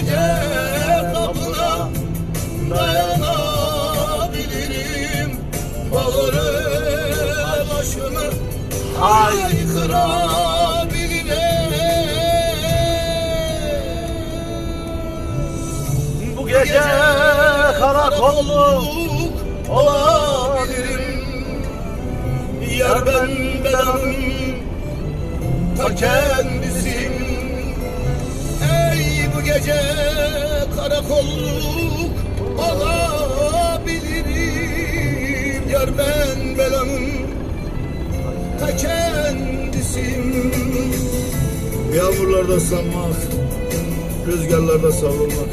gece kapına dayanabilirim. Bağırır başımı haykırabilirim Bu gece karakolluk olabilirim. Yer ben benim ta kendisi gece karakolluk olabilirim Yar ben belanın ta kendisiyim Yağmurlarda sanmak, rüzgarlarda savrulmak